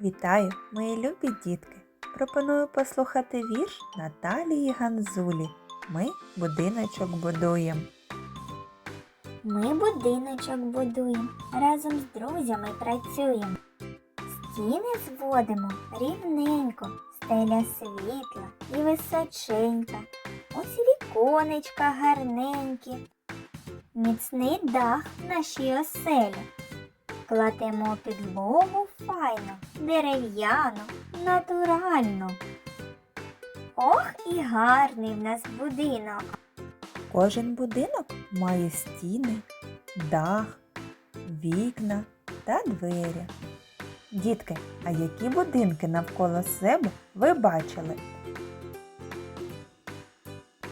Вітаю, мої любі дітки! Пропоную послухати вірш Наталії Ганзулі. Ми будиночок будуємо. Ми будиночок будуємо, разом з друзями працюємо. Стіни зводимо рівненько, стеля світла і височенька. Ось віконечка гарненькі. Міцний дах в нашій оселі. Кладемо підлогу файно, дерев'яну, натуральну. Ох і гарний в нас будинок. Кожен будинок має стіни, дах, вікна та двері. Дітки, а які будинки навколо себе ви бачили?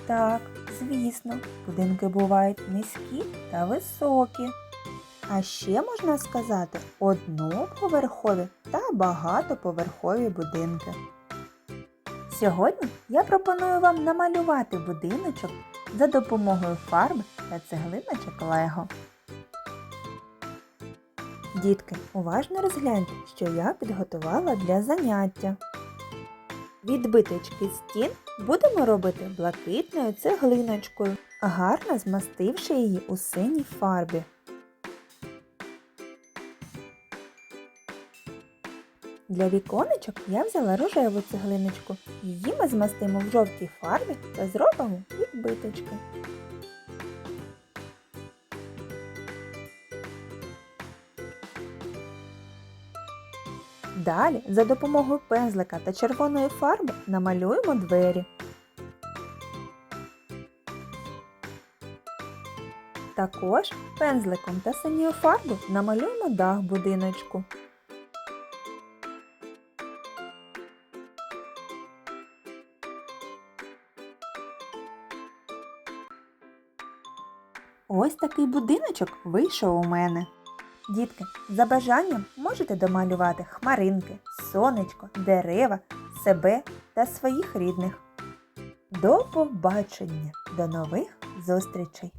Так, звісно, будинки бувають низькі та високі. А ще можна сказати одноповерхові та багатоповерхові будинки. Сьогодні я пропоную вам намалювати будиночок за допомогою фарби та цеглиночок Лего. Дітки, уважно розгляньте, що я підготувала для заняття. Відбиточки стін будемо робити блакитною цеглиночкою, гарно змастивши її у синій фарбі. Для віконечок я взяла рожеву цеглиночку. Її ми змастимо в жовтій фарбі та зробимо відбиточки. Далі за допомогою пензлика та червоної фарби намалюємо двері. Також пензликом та синьою фарбою намалюємо дах будиночку. Ось такий будиночок вийшов у мене. Дітки, за бажанням можете домалювати хмаринки, сонечко, дерева, себе та своїх рідних. До побачення! До нових зустрічей!